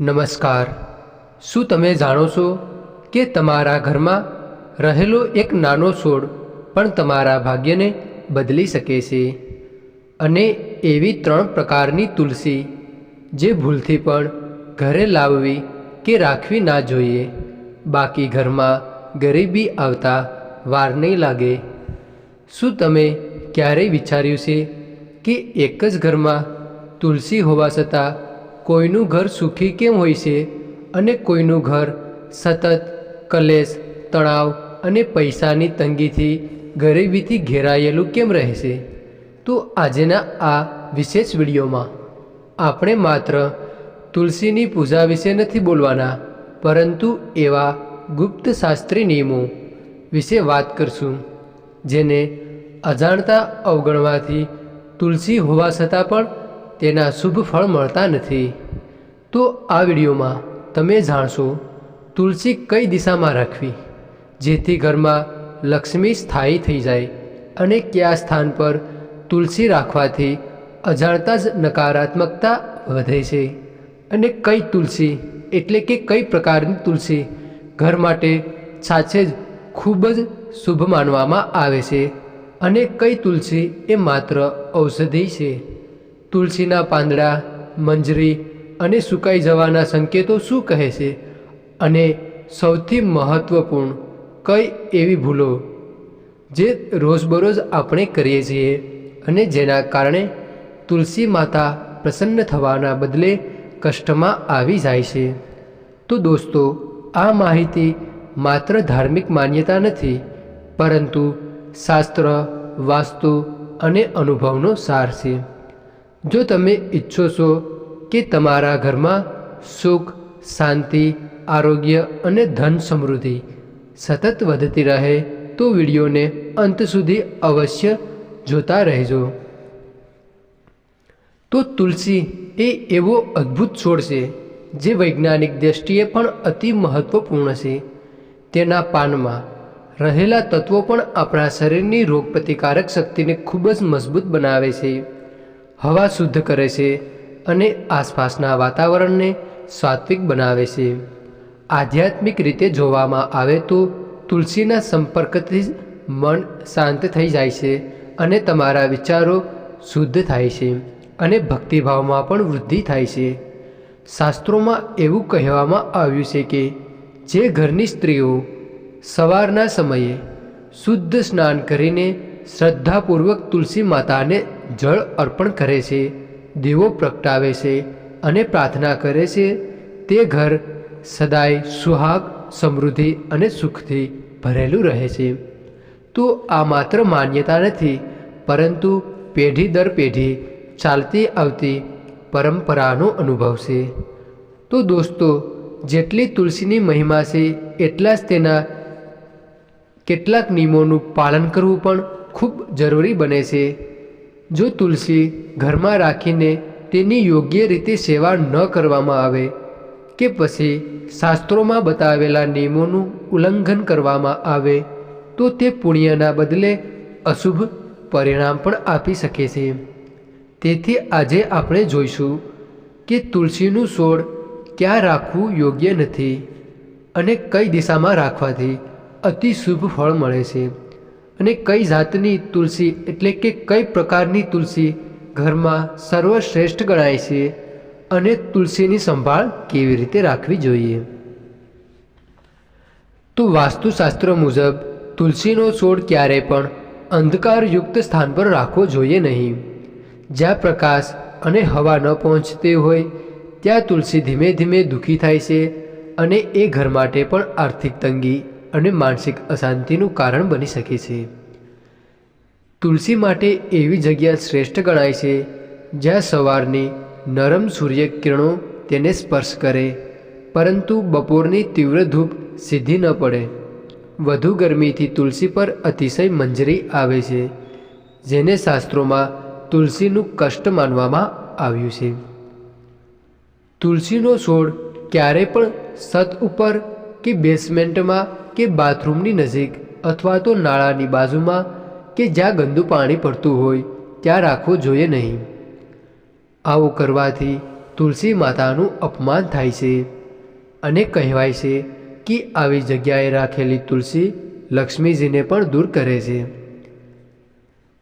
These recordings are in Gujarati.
નમસ્કાર. શું તમે જાણો છો કે તમારા ઘરમાં રહેલો એક નાનો છોડ પણ તમારા ભાગ્યને બદલી શકે છે? અને એવી ત્રણ પ્રકારની તુલસી જે ભૂલથી પણ ઘરે લાવવી કે રાખવી ના જોઈએ. બાકી ઘરમાં ગરીબી આવતા વાર નહીં લાગે. શું તમે ક્યારેય વિચાર્યું છે કે એક જ ઘરમાં તુલસી હોવા છતાં કોઈનું ઘર સુખી કેમ હોય છે અને કોઈનું ઘર સતત કલેશ, તણાવ અને પૈસાની તંગીથી ગરીબીથી ઘેરાયેલું કેમ રહે છે તો આજેના આ વિશેષ વિડીયોમાં આપણે માત્ર તુલસીની પૂજા વિશે નથી બોલવાના, પરંતુ એવા ગુપ્ત શાસ્ત્રી નિયમો વિશે વાત કરશું, જેને અજાણતા અવગણવાથી તુલસી હોવા છતાં પણ તેના શુભ ફળ મળતા નથી. તો આ વિડીયોમાં તમે જાણશો તુલસી કઈ દિશામાં રાખવી, જેથી ઘરમાં લક્ષ્મી સ્થાયી થઈ જાય અને કયા સ્થાન પર તુલસી રાખવાથી અજાણતા જ નકારાત્મકતા વધે છે અને કઈ તુલસી એટલે કે કઈ પ્રકારની તુલસી ઘર માટે સાચે જ ખૂબ જ શુભ માનવામાં આવે છે અને કઈ તુલસી એ માત્ર ઔષધિ છે. તુલસીના પાંદડા, મંજરી અને સુકાઈ જવાના સંકેતો શું કહે છે? અને સૌથી મહત્ત્વપૂર્ણ કઈ એવી ભૂલો જે રોજબરોજ આપણે કરીએ છીએ અને જેના કારણે તુલસી માતા પ્રસન્ન થવાના બદલે કષ્ટમાં આવી જાય છે? તો દોસ્તો, આ માહિતી માત્ર ધાર્મિક માન્યતા નથી, પરંતુ શાસ્ત્ર, વાસ્તુ અને અનુભવનો સાર છે. જો તમે ઈચ્છો છો કે તમારા ઘરમાં સુખ, શાંતિ, આરોગ્ય અને ધન સમૃદ્ધિ સતત વધતી રહે, તો વિડીયોને અંત સુધી અવશ્ય જોતા રહેજો. તો તુલસી એ એવો અદ્ભુત છોડ છે જે વૈજ્ઞાનિક દ્રષ્ટિએ પણ અતિ મહત્ત્વપૂર્ણ છે. તેના પાનમાં રહેલા તત્વો પણ આપણા શરીરની રોગપ્રતિકારક શક્તિને ખૂબ જ મજબૂત બનાવે છે. હવા શુદ્ધ કરે છે અને આસપાસના વાતાવરણને સાત્વિક બનાવે છે. આધ્યાત્મિક રીતે જોવામાં આવે તો તુલસીના સંપર્કથી જ મન શાંત થઈ જાય છે અને તમારા વિચારો શુદ્ધ થાય છે અને ભક્તિભાવમાં પણ વૃદ્ધિ થાય છે. શાસ્ત્રોમાં એવું કહેવામાં આવ્યું છે કે જે ઘરની સ્ત્રીઓ સવારના સમયે શુદ્ધ સ્નાન કરીને શ્રદ્ધાપૂર્વક તુલસી માતાને જળ અર્પણ કરે છે, દેવો પ્રગટાવે છે અને પ્રાર્થના કરે છે, તે ઘર સદાય સુહાગ, સમૃદ્ધિ અને સુખથી ભરેલું રહે છે. તો આ માત્ર માન્યતા નથી, પરંતુ પેઢી દર પેઢી ચાલતી આવતી પરંપરાનો અનુભવ છે. તો દોસ્તો, જેટલી તુલસીની મહિમા છે, એટલા જ તેના કેટલાક નિયમોનું પાલન કરવું પણ ખૂબ જરૂરી બને છે. જો તુલસી ઘરમાં રાખીને તેની યોગ્ય રીતે સેવા ન કરવામાં આવે કે પછી શાસ્ત્રોમાં બતાવેલા નિયમોનું ઉલ્લંઘન કરવામાં આવે, તો તે પુણ્યના બદલે અશુભ પરિણામ પણ આપી શકે છે. તેથી આજે આપણે જોઈશું કે તુલસીનું છોડ ક્યાં રાખવું યોગ્ય નથી અને કઈ દિશામાં રાખવાથી અતિ શુભ ફળ મળે છે. અને કઈ જાતની તુલસી એટલે કે કઈ પ્રકારની તુલસી ઘરમાં સર્વશ્રેષ્ઠ ગણાય છે અને તુલસીની સંભાળ કેવી રીતે રાખવી જોઈએ? તો વાસ્તુશાસ્ત્ર મુજબ તુલસીનો છોડ ક્યારેય પણ અંધકારયુક્ત સ્થાન પર રાખવો જોઈએ નહીં. જ્યાં પ્રકાશ અને હવા ન પહોંચતી હોય, ત્યાં તુલસી ધીમે ધીમે દુઃખી થાય છે અને એ ઘર માટે પણ આર્થિક તંગી અને માનસિક અશાંતિનું કારણ બની શકે છે. તુલસી માટે એવી જગ્યા શ્રેષ્ઠ ગણાય છે, જ્યાં સવારની નરમ સૂર્યકિરણો તેને સ્પર્શ કરે, પરંતુ બપોરની તીવ્ર ધૂપ સીધી ન પડે. વધુ ગરમીથી તુલસી પર અતિશય મંજરી આવે છે, જેને શાસ્ત્રોમાં તુલસીનું કષ્ટ માનવામાં આવ્યું છે. તુલસીનો છોડ ક્યારે પણ છત ઉપર કે બેસમેન્ટમાં કે બાથરૂમની નજીક અથવા તો નાળાની બાજુમાં કે જ્યાં ગંદુ પાણી પડતું હોય, ત્યાં રાખવો જોઈએ નહીં. આવું કરવાથી તુલસી માતાનું અપમાન થાય છે અને કહેવાય છે કે આવી જગ્યાએ રાખેલી તુલસી લક્ષ્મીજીને પણ દૂર કરે છે.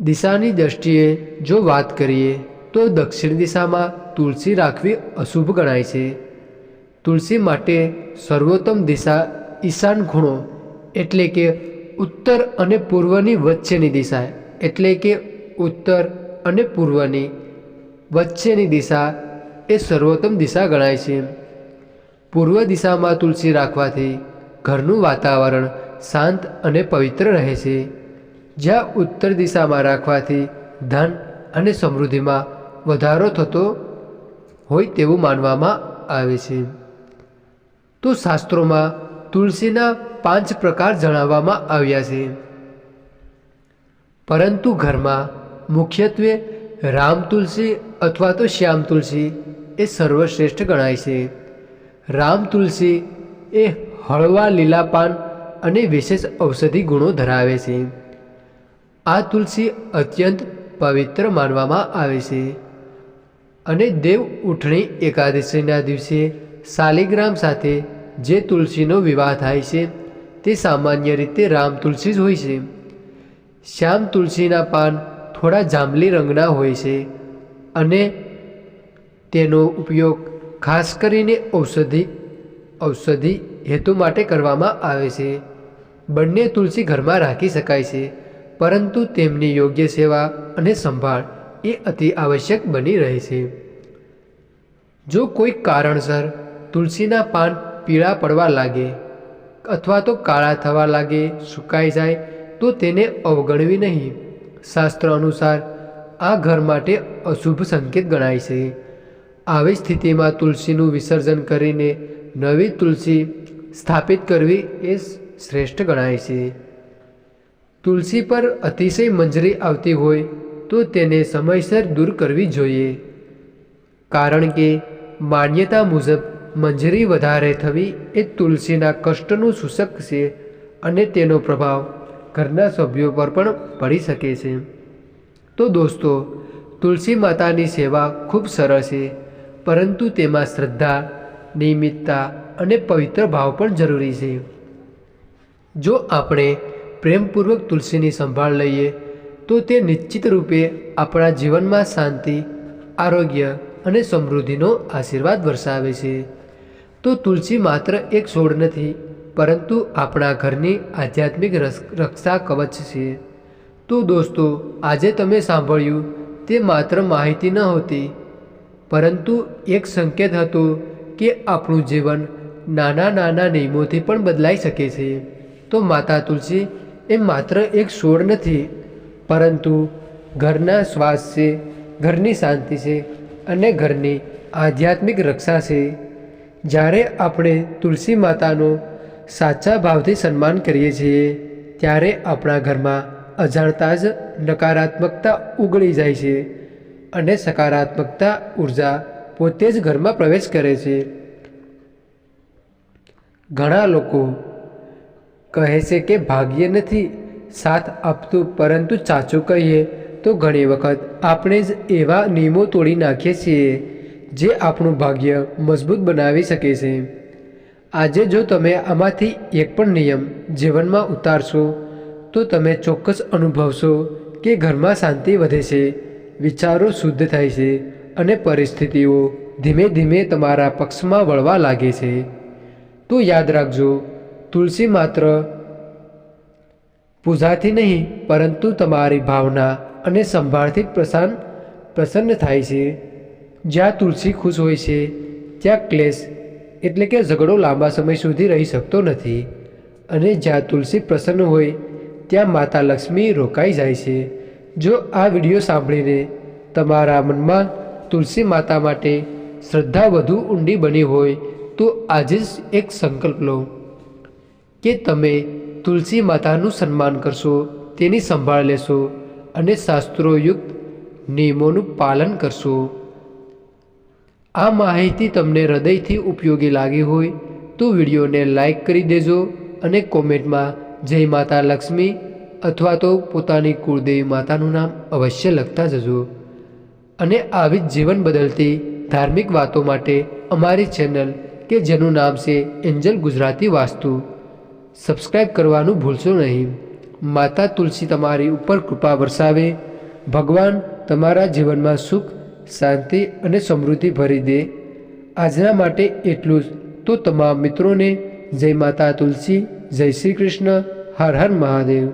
દિશાની દ્રષ્ટિએ જો વાત કરીએ, તો દક્ષિણ દિશામાં તુલસી રાખવી અશુભ ગણાય છે. તુલસી માટે સર્વોત્તમ દિશા ઈશાન ખૂણો એટલે કે ઉત્તર અને પૂર્વની વચ્ચેની દિશા, એટલે કે ઉત્તર અને પૂર્વની વચ્ચેની દિશા એ સર્વોત્તમ દિશા ગણાય છે. પૂર્વ દિશામાં તુલસી રાખવાથી ઘરનું વાતાવરણ શાંત અને પવિત્ર રહે છે. જ્યાં ઉત્તર દિશામાં રાખવાથી ધન અને સમૃદ્ધિમાં વધારો થતો હોય તેવું માનવામાં આવે છે. તો શાસ્ત્રોમાં તુલસીના પાંચ પ્રકાર જણાવવામાં આવ્યા છે. પરંતુ ઘરમાં મુખ્યત્વે રામ તુલસી અથવા તો શ્યામ તુલસી એ સર્વશ્રેષ્ઠ ગણાય છે. રામ તુલસી એ હળવા લીલા પાન અને વિશેષ ઔષધિ ગુણો ધરાવે છે. આ તુલસી અત્યંત પવિત્ર માનવામાં આવે છે અને દેવ ઉઠણી એકાદશીના દિવસે શાલિગ્રામ સાથે જે તુલસીનો વિવાહ થાય છે, તે સામાન્ય રીતે રામ તુલસી જ હોય છે. શ્યામ તુલસીના પાન થોડા જાંબલી રંગના હોય છે અને તેનો ઉપયોગ ખાસ કરીને ઔષધિ ઔષધિ હેતુ માટે કરવામાં આવે છે. બંને તુલસી ઘરમાં રાખી શકાય છે, પરંતુ તેમની યોગ્ય સેવા અને સંભાળ એ અતિ આવશ્યક બની રહે છે. જો કોઈ કારણસર તુલસીના પાન પીળા પડવા લાગે અથવા તો કાળા થવા લાગે, સુકાઈ જાય, તો તેને અવગણવી નહીં. શાસ્ત્ર અનુસાર આ ઘર માટે અશુભ સંકેત ગણાય છે. આવી સ્થિતિમાં તુલસીનું વિસર્જન કરીને નવી તુલસી સ્થાપિત કરવી એ શ્રેષ્ઠ ગણાય છે. તુલસી પર અતિશય મંજરી આવતી હોય, તો તેને સમયસર દૂર કરવી જોઈએ. કારણ કે માન્યતા મુજબ મંજરી વધારે થવી એ તુલસીના કષ્ટનું સૂચક છે અને તેનો પ્રભાવ ઘરના સભ્યો પર પણ પડી શકે છે. તો દોસ્તો, તુલસી માતાની સેવા ખૂબ સરળ છે, પરંતુ તેમાં શ્રદ્ધા, નિયમિતતા અને પવિત્ર ભાવ પણ જરૂરી છે. જો આપણે પ્રેમપૂર્વક તુલસીની સંભાળ લઈએ, તો તે નિશ્ચિત રૂપે આપણા જીવનમાં શાંતિ, આરોગ્ય અને સમૃદ્ધિનો આશીર્વાદ વરસાવે છે. તો તુલસી માત્ર એક છોડ નથી, પરંતુ આપણા ઘરની આધ્યાત્મિક રક્ષા કવચ છે. તો દોસ્તો, આજે તમે સાંભળ્યું તે માત્ર માહિતી ન હતી, પરંતુ એક સંકેત હતો કે આપણું જીવન નાના નાના નિયમોથી પણ બદલાઈ શકે છે. તો માતા તુલસી એ માત્ર એક છોડ નથી, પરંતુ ઘરના શ્વાસ છે, ઘરની શાંતિ છે અને ઘરની આધ્યાત્મિક રક્ષા છે. જ્યારે આપણે તુલસી માતાનો સાચા ભાવથી સન્માન કરીએ છીએ, ત્યારે આપણા ઘરમાં અજાણતા જ નકારાત્મકતા ઉગળી જાય છે અને સકારાત્મકતા ઊર્જા પોતે જ ઘરમાં પ્રવેશ કરે છે. ઘણા લોકો કહે છે કે ભાગ્ય નથી, સાથ આપતું પરંતુ ચાચું કહીએ તો ઘણી વખત આપણે જ એવા નિયમો તોડી નાખીએ છીએ જે આપણું ભાગ્ય મજબૂત બનાવી શકે છે. આજે જો તમે આમાંથી એક પણ નિયમ જીવનમાં ઉતારશો, તો તમે ચોક્કસ અનુભવશો કે ઘરમાં શાંતિ વધે છે, વિચારો શુદ્ધ થાય છે અને પરિસ્થિતિઓ ધીમે ધીમે તમારા પક્ષમાં વળવા લાગે છે. તો યાદ રાખજો, તુલસી માત્ર પૂજાથી નહીં, પરંતુ તમારી ભાવના અને સંભાળથી પ્રસન્ન પ્રસન્ન થાય છે. જ્યાં તુલસી ખુશ હોય છે, ત્યાં ક્લેશ એટલે કે ઝઘડો લાંબા સમય સુધી રહી શકતો નથી. અને જ્યાં તુલસી પ્રસન્ન હોય, ત્યાં માતા લક્ષ્મી રોકાઈ જાય છે. જો આ વીડિયો સાંભળીને તમારા મનમાં તુલસી માતા માટે શ્રદ્ધા વધુ ઊંડી બની હોય, તો આજે જ એક સંકલ્પ લો કે તમે તુલસી માતાનું સન્માન કરશો, તેની સંભાળ લેશો અને શાસ્ત્રોયુક્ત નિયમોનું પાલન કરશો. આ માહિતી તમને હૃદયથી ઉપયોગી લાગી હોય તો વિડીયોને લાઈક કરી દેજો અને કોમેન્ટમાં જય માતા લક્ષ્મી અથવા તો પોતાની કુળદેવી માતાનું નામ અવશ્ય લખતા જજો. અને આવી જ જીવન બદલતી ધાર્મિક વાતો માટે અમારી ચેનલ કે જેનું નામ છે એન્જલ ગુજરાતી વાસ્તુ સબસ્ક્રાઈબ કરવાનું ભૂલશો નહીં. માતા તુલસી તમારી ઉપર કૃપા વરસાવે. ભગવાન તમારા જીવનમાં સુખ શાંતિ અને સમૃદ્ધિ ભરી દે. આજના માટે એટલું જ. તો તમામ મિત્રોને જય માતા તુલસી, જય શ્રી કૃષ્ણ, હર હર મહાદેવ.